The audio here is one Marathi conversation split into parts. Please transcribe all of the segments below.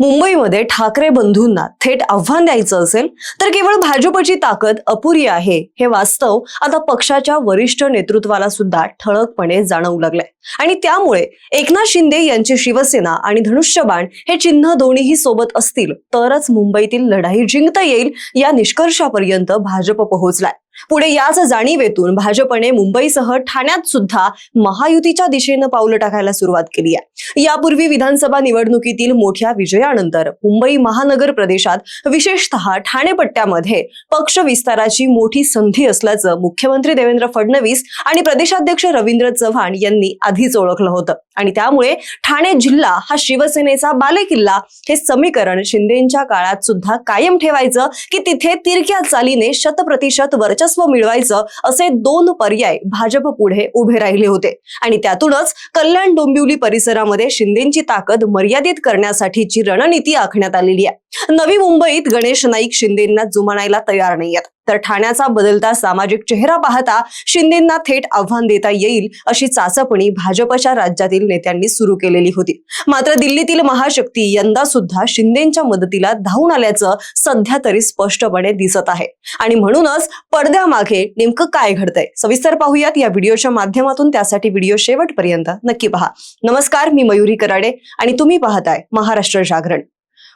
मुंबईमध्ये ठाकरे बंधूंना थेट आव्हान द्यायचं असेल तर केवळ भाजपची ताकद अपुरी आहे हे वास्तव आता पक्षाच्या वरिष्ठ नेतृत्वाला सुद्धा ठळकपणे जाणवू लागलंय. आणि त्यामुळे एकनाथ शिंदे यांची शिवसेना आणि धनुष्यबाण हे चिन्ह दोन्हीही सोबत असतील तरच मुंबईतील लढाई जिंकता येईल या निष्कर्षापर्यंत भाजप पोहोचलाय. पुढे याच जाणीवेतून भाजपने मुंबईसह ठाण्यात सुद्धा महायुतीच्या दिशेनं पावलं टाकायला सुरुवात केली आहे. यापूर्वी विधानसभा निवडणुकीतील मोठ्या विजयानंतर मुंबई महानगर प्रदेशात विशेषतः ठाणे पट्ट्यामध्ये पक्ष विस्ताराची मोठी संधी असल्याचं मुख्यमंत्री देवेंद्र फडणवीस आणि प्रदेशाध्यक्ष रवींद्र चव्हाण यांनी आधीच ओळखलं होतं. आणि त्यामुळे ठाणे जिल्हा हा शिवसेनेचा बालेकिल्ला. हे समीकरण शिंदेच्या काळात सुद्धा कायम ठेवायचं की तिथे तिरक्या चालीने शतप्रतिशत वर्चस्व मिळवायचं असे दोन पर्याय भाजप पुढे उभे राहिले होते. आणि त्यातूनच कल्याण डोंबिवली परिसरामध्ये शिंदेची ताकद मर्यादित करण्यासाठीची रणनीती आखण्यात आलेली आहे. नवी मुंबईत गणेश नाईक शिंदेंना जुमानायला तयार नाहीयेत. तर ठाण्याचा बदलता सामाजिक चेहरा पाहता शिंदेंना थेट आव्हान देता येईल अशी चाचपणी भाजपच्या राज्यातील नेत्यांनी सुरू केलेली होती. मात्र दिल्लीतील महाशक्ती यंदा सुद्धा शिंदेच्या मदतीला धावून आल्याचं सध्या तरी स्पष्टपणे दिसत आहे. आणि म्हणूनच पडद्यामागे नेमकं काय घडतंय? सविस्तर पाहूयात या व्हिडिओच्या माध्यमातून. त्यासाठी व्हिडिओ शेवटपर्यंत नक्की पहा. नमस्कार मी मयुरी कराडे आणि तुम्ही पाहताय महाराष्ट्र जागरण.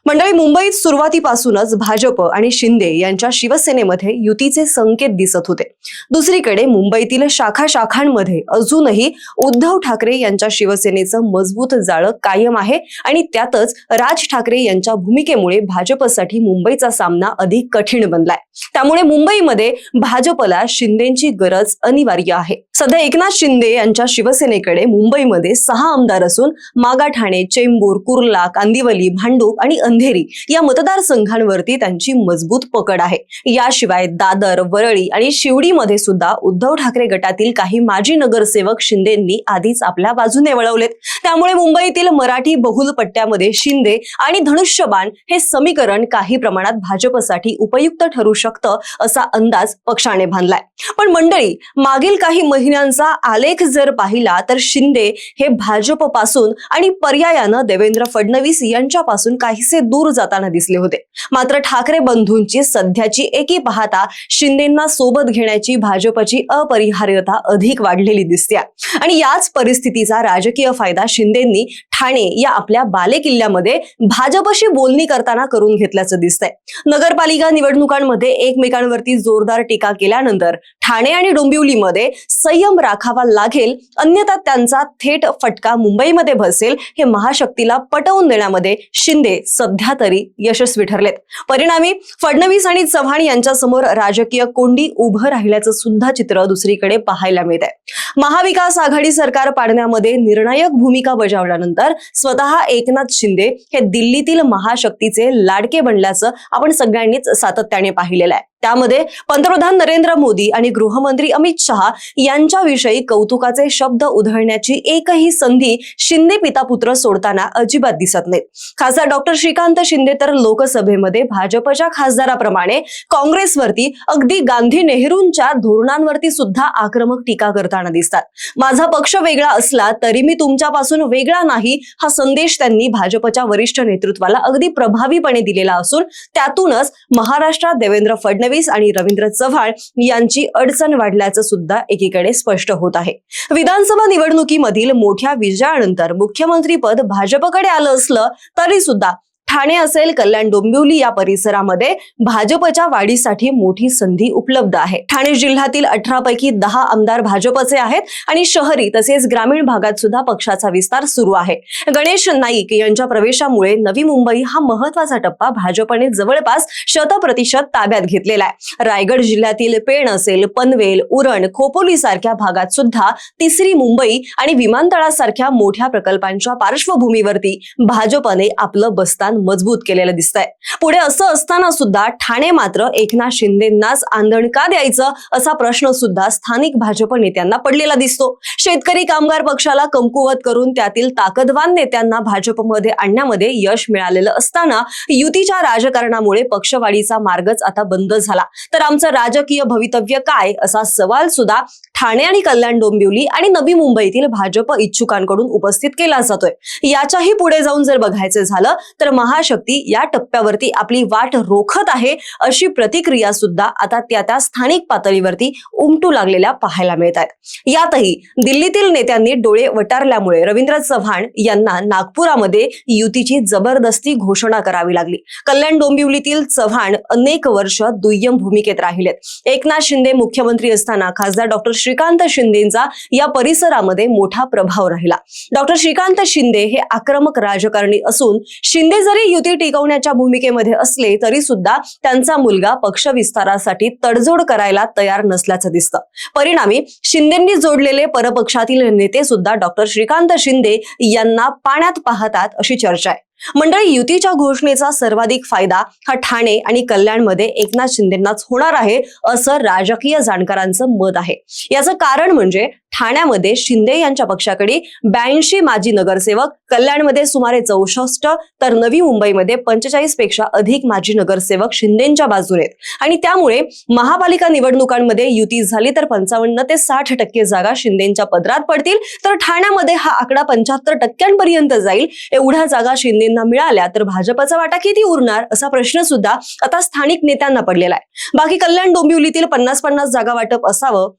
मंडळी मुंबईत सुरुवातीपासूनच भाजप आणि शिंदे यांच्या शिवसेनेमध्ये युतीचे संकेत दिसत होते. दुसरीकडे मुंबईतील शाखा शाखांमध्ये अजूनही उद्धव ठाकरे यांच्या शिवसेनेचं मजबूत जाळं कायम आहे आणि त्यातच राज ठाकरे यांच्या भूमिकेमुळे भाजपसाठी मुंबईचा सामना अधिक कठीण बनलाय. त्यामुळे मुंबईमध्ये भाजपला शिंदेची गरज अनिवार्य आहे. सध्या एकनाथ शिंदे यांच्या शिवसेनेकडे मुंबईमध्ये सहा आमदार असून मागा ठाणे चेंबूर कुर्ला कांदिवली भांडूप आणि अंधेरी या मतदारसंघांवरती त्यांची मजबूत पकड आहे. याशिवाय दादर वरळी आणि शिवडीमध्ये सुद्धा उद्धव ठाकरे गटातील काही माजी नगरसेवक शिंदेंनी आधीच आपल्या बाजूने वळवलेत. त्यामुळे मुंबईतील मराठी बहुल पट्ट्यामध्ये शिंदे आणि धनुष्यबाण हे समीकरण काही प्रमाणात भाजपसाठी उपयुक्त ठरू शकतं असा अंदाज पक्षाने बांधलाय. पण मंडळी मागील काही महिन्यांचा आलेख जर पाहिला तर शिंदे हे भाजपपासून आणि पर्यायानं देवेंद्र फडणवीस यांच्यापासून काहीसे दूर जाताना दिसले होते. मात्र ठाकरे बंधूंची सध्याची एकी पाहता शिंदेंना सोबत घेण्याची भाजपची अपरिहार्यता अधिक वाढलेली दिसते. आणि याच परिस्थितीचा राजकीय फायदा शिंदेंनी ठाणे या आपल्या बालेकिल्ल्यामध्ये भाजपशी बोलणी करताना करून घेतल्याचं दिसतंय. नगरपालिका निवडणुकांमध्ये एकमेकांवरती जोरदार टीका केल्यानंतर ठाणे आणि डोंबिवलीमध्ये संयम राखावा लागेल अन्यथा त्यांचा थेट फटका मुंबईमध्ये बसेल हे महाशक्तीला पटवून देण्यामध्ये शिंदे सध्या तरी यशस्वी ठरलेत. परिणामी फडणवीस आणि चव्हाण यांच्यासमोर राजकीय कोंडी उभं राहिल्याचं सुद्धा चित्र दुसरीकडे पाहायला मिळत आहे महाविकास आघाडी सरकार पाडण्यामध्ये निर्णायक भूमिका बजावल्यानंतर स्वतः एकनाथ शिंदे हे दिल्लीतील महाशक्तीचे लाडके बनल्याचं आपण सगळ्यांनीच सातत्याने पाहिलेलं आहे. त्यामध्ये पंतप्रधान नरेंद्र मोदी आणि गृहमंत्री अमित शहा यांच्याविषयी कौतुकाचे शब्द उधळण्याची एकही संधी शिंदे पिता पुत्र सोडताना अजिबात दिसत नाही खासदार डॉक्टर श्रीकांत शिंदे तर लोकसभेमध्ये भाजपच्या खासदाराप्रमाणे काँग्रेसवरती अगदी गांधी नेहरूंच्या धोरणांवरती सुद्धा आक्रमक टीका करताना दिसतात. माझा पक्ष वेगळा असला तरी मी तुमच्यापासून वेगळा नाही हा संदेश त्यांनी भाजपच्या वरिष्ठ नेतृत्वाला अगदी प्रभावीपणे दिलेला असून त्यातूनच महाराष्ट्रात देवेंद्र फडणवीस आणि रवींद्र चव्हाण यांची अडचण वाढल्याचं सुद्धा एकीकडे स्पष्ट होत आहे. विधानसभा निवडणुकीमधील मोठ्या विजयानंतर मुख्यमंत्रीपद भाजपकडे आलं असलं तरी सुद्धा ठाणे असेल कल्याण डोंबिवली या परिसरामध्ये भाजपच्या वाढीसाठी मोठी संधी उपलब्ध आहे. ठाणे जिल्ह्यातील अठरा पैकी दहा आमदार भाजपचे आहेत आणि शहरी तसेच ग्रामीण भागात सुद्धा पक्षाचा विस्तार सुरू आहे. गणेश नाईक यांच्या प्रवेशामुळे नवी मुंबई हा महत्त्वाचा टप्पा भाजपने जवळपास शतप्रतिशत ताब्यात घेतलेला आहे. रायगड जिल्ह्यातील पेण असेल पनवेल उरण खोपोली सारख्या भागात सुद्धा तिसरी मुंबई आणि विमानतळासारख्या मोठ्या प्रकल्पांच्या पार्श्वभूमीवरती भाजपने आपलं बस्तान मजबूत केलेलं दिसतंय. पुढे असं असताना सुद्धा ठाणे मात्र एकनाथ शिंदेंनाच आंदण का द्यायचं असा प्रश्न सुद्धा स्थानिक भाजप नेत्यांना पडलेला दिसतो. शेतकरी कामगार पक्षाला कमकुवत करून त्यातील ताकदवान नेत्यांना भाजपमध्ये आणण्यामध्ये यश मिळालेलं असताना युतीच्या राजकारणामुळे पक्षवाढीचा मार्गच आता बंद झाला. तर आमचं राजकीय भवितव्य काय असा सवाल सुद्धा ठाणे आणि कल्याण डोंबिवली आणि नवी मुंबईतील भाजप इच्छुकांकडून उपस्थित केला जातोय. याच्याही पुढे जाऊन जर बघायचं झालं तर महाशक्ती या टप्प्यावरती आपली वाट रोखत आहे अशी प्रतिक्रिया सुद्धा आता त्या त्या स्थानिक पातळीवरती उमटू लागलेल्या पाहायला मिळत आहेत. यातही दिल्लीतील नेत्यांनी डोळे वटारल्यामुळे रवींद्र चव्हाण यांना नागपुरामध्ये युतीची जबरदस्ती घोषणा करावी लागली. कल्याण डोंबिवलीतील चव्हाण अनेक वर्ष दुय्यम भूमिकेत राहिलेत. एकनाथ शिंदे मुख्यमंत्री असताना खासदार डॉक्टर श्रीकांत शिंदेचा या परिसरामध्ये मोठा प्रभाव राहिला. डॉक्टर श्रीकांत शिंदे हे आक्रमक राजकारणी असून शिंदे जरी युती टिकवण्याच्या भूमिकेमध्ये असले तरी सुद्धा त्यांचा मुलगा पक्ष विस्तारासाठी तडजोड करायला तयार नसल्याचं दिसतं. परिणामी शिंदेंनी जोडलेले परपक्षातील नेते सुद्धा डॉक्टर श्रीकांत शिंदे यांना पाण्यात पाहतात अशी चर्चा आहे. मंडळी युतीच्या घोषणेचा सर्वाधिक फायदा हा ठाणे आणि कल्याणमध्ये एकनाथ शिंदेनाच होणार आहे असं राजकीय जाणकारांचं मत आहे. याचं कारण म्हणजे ठाण्यामध्ये शिंदे यांच्या पक्षाकडे ब्याऐंशी माजी नगरसेवक कल्याणमध्ये सुमारे चौसष्ट तर नवी मुंबईमध्ये पंचेचाळीसपेक्षा अधिक माजी नगरसेवक शिंदेच्या बाजूने आहेत. आणि त्यामुळे महापालिका निवडणुकांमध्ये युती झाली तर पंचावन्न ते साठ टक्के जागा शिंदेच्या पदरात पडतील. तर ठाण्यामध्ये हा आकडा पंच्याहत्तर टक्क्यांपर्यंत जाईल. एवढ्या जागा शिंदेना मिळाल्या तर भाजपचा वाटा किती उरणार? असा प्रश्न सुद्धा आता स्थानिक नेत्यांना पडलेला आहे. बाकी कल्याण डोंबिवलीतील पन्नास पन्नास जागा वाटप असावं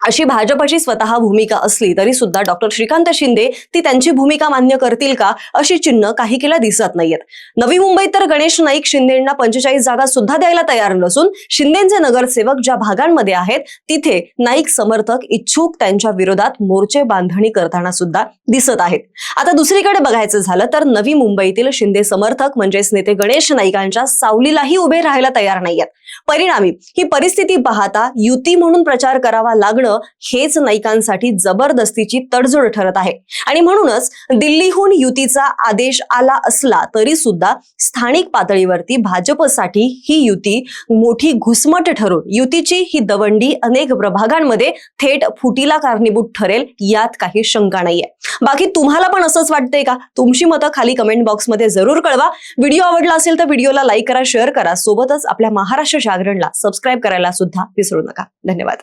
अशी भाजपची स्वतः भूमिका असली तरी सुद्धा डॉक्टर श्रीकांत शिंदे ती त्यांची भूमिका मान्य करतील का अशी चिन्ह काही केला दिसत नाहीयेत. नवी मुंबईत तर गणेश नाईक शिंदेंना पंचेचाळीस जागा सुद्धा द्यायला तयार नसून शिंदेचे नगरसेवक ज्या भागांमध्ये आहेत तिथे नाईक समर्थक इच्छुक त्यांच्या विरोधात मोर्चे बांधणी करताना सुद्धा दिसत आहेत. आता दुसरीकडे बघायचं झालं तर नवी मुंबईतील शिंदे समर्थक म्हणजेच नेते गणेश नाईकांच्या सावलीलाही उभे राहायला तयार नाहीयेत. परिणामी ही परिस्थिती पाहता युती म्हणून प्रचार करावा लागणं हेच नाईकांसाठी जबरदस्तीची तडजोड ठरत आहे. आणि म्हणूनच दिल्लीहून युतीचा आदेश आला असला तरी सुद्धा स्थानिक पातळीवरती भाजपसाठी ही युती मोठी घुसमट ठरून युतीची ही दवंडी अनेक प्रभागांमध्ये थेट फुटीला कारणीभूत ठरेल यात काही शंका नाहीये. बाकी तुम्हाला पण असंच वाटतंय का? तुमची मतं खाली कमेंट बॉक्समध्ये जरूर कळवा. व्हिडिओ आवडला असेल तर व्हिडिओला लाईक करा शेअर करा. सोबतच आपल्या महाराष्ट्र जागरणला सबस्क्राईब करायला सुद्धा विसरू नका. धन्यवाद.